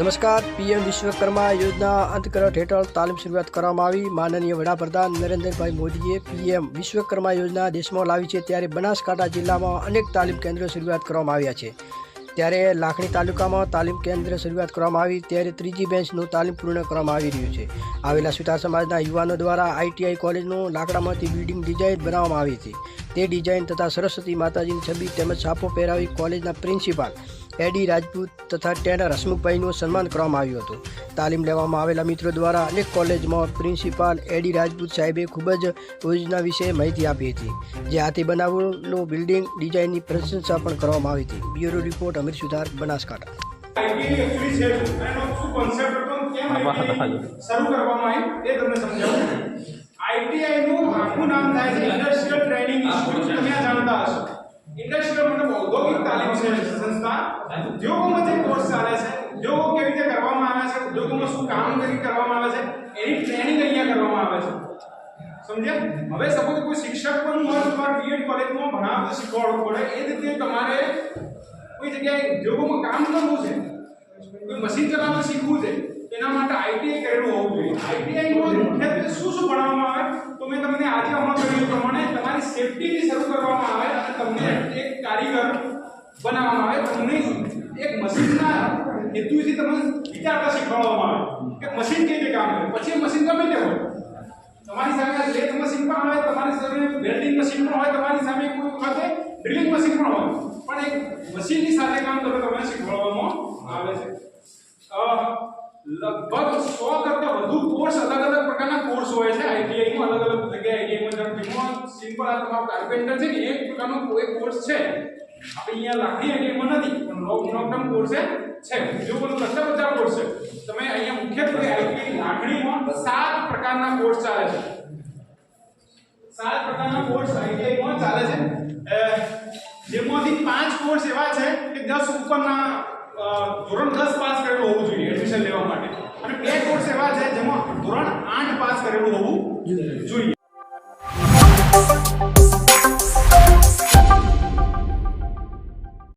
નમસ્કાર. પીએમ વિશ્વકર્મા યોજના અંતર્ગત હેઠળ તાલીમ શરૂઆત કરવામાં આવી. માનનીય વડાપ્રધાન નરેન્દ્રભાઈ મોદીએ પીએમ વિશ્વકર્મા યોજના દેશમાં લાવી છે ત્યારે બનાસકાંઠા જિલ્લામાં અનેક તાલીમ કેન્દ્રો શરૂઆત કરવામાં આવ્યા છે. ત્યારે લાખણી તાલુકામાં તાલીમ કેન્દ્ર શરૂઆત કરવામાં આવી. ત્યારે ત્રીજી બેન્ચનું તાલીમ પૂર્ણ કરવામાં આવી રહ્યું છે. આવેલા સુતાર સમાજના યુવાનો દ્વારા આઈટીઆઈ કોલેજનું લાકડામાંથી બિલ્ડિંગ ડિઝાઇન બનાવવામાં આવી હતી. તે ડિઝાઇન તથા સરસ્વતી માતાજીની છબી તેમજ છાપો પહેરાવી કોલેજના પ્રિન્સિપાલ એડી રાજપૂત તથા ટેનર હસમુખભાઈનું સન્માન કરવામાં આવ્યું હતું. તાલીમ લેવામાં આવેલા મિત્રો દ્વારા અનેક કોલેજમાં પ્રિન્સિપાલ એડી રાજપૂત સાહેબે ખૂબ જ યોજના વિશે માહિતી આપી હતી. જે હાથી બનાવેલું બિલ્ડિંગ ડિઝાઇનની પ્રશંસા પણ કરવામાં આવી હતી. બ્યુરો રિપોર્ટ અમીર સુધાર, બનાસકાંઠા. આઈટીઆઈ નું આખું નામ થાય છે ઇન્ડસ્ટ્રીયલ ટ્રેનિંગ ઇન્સ્ટિટ્યુટ તમે જાણતા હશો. ઇન્ડસ્ટ્રીયલ મતલબ ઔદ્યોગિક તાલીમ છે, સંસ્થા, ઉદ્યોગોમાં જે કોર્સ ચાલે છે, ઉદ્યોગો કેવી રીતે કરવામાં આવે છે, ઉદ્યોગોમાં શું કામ કરી કરવામાં આવે છે, એની ટ્રેનિંગ અહીંયા કરવામાં આવે છે. સમજ્યા? હવે સપોઝ કોઈ શિક્ષક પણ તો તમારે બીએડ કોલેજમાં ભણાવતો શીખવાડવું પડે, એ રીતે તમારે કોઈ જગ્યાએ ઉદ્યોગોમાં કામ કરવું છે, કોઈ મશીન ચલાવવાનું શીખવું છે, એના માટે આઈટીઆઈ કરેલું હોવું જોઈએ. આઈટીઆઈમાં તમારી સેફટીથી શરૂ કરવામાં આવે અને તમને એક કારીગર બનાવવામાં આવે. તમને એક મશીનના હેતુથી તમને વિચારતા શીખવાડવામાં આવે કે મશીન કેવી રીતે કામ કરે. પછી મશીન ગમે તે હોય. તમારી સામે લેથ મશીન પણ હોય તમારી સામે વેલ્ડિંગ મશીન પણ હોય તમારી સામે કોઈ વખતે ડ્રિલિંગ મશીન પણ હોય. પણ એક મશીનની સાથે કામ કરો તમે તમને શીખવાડવામાં આવે છે અ, લગભગ સો કરતા વધુ કોર્સ અલગ અલગ પ્રકારના કોર્સ હોય છે આઈટીઆઈ માં અલગ અલગ જગ્યાએ આઈટીઆઈ માં જેમ સિમ્પલ આ તમારો કાર્પેન્ટર છે ને એક પ્રકારનો કોઈ કોર્સ છે. આપણે અહીંયા લાખી એટલે એમાં નથી, પણ લોંગ લોંગ ટર્મ કોર્સ છે. જો બધું કશા બધા કોર્સ છે. તમે અહીંયા મુખ્યત્વે આઈટી લાગણીમાં સાત પ્રકારના કોર્સ ચાલે છે. સાત પ્રકારના કોર્સ આઈટીઆઈ માં ચાલે છે. જેમાંથી પાંચ કોર્સ એવા છે કે 10 ઉપરના ધોરણ 10 પાસ કરેલું હોવું જોઈએ એડમિશન લેવા માટે. અને બે કોર્સ એવા છે જેમાં ધોરણ 8 પાસ કરેલું હોવું જોઈએ.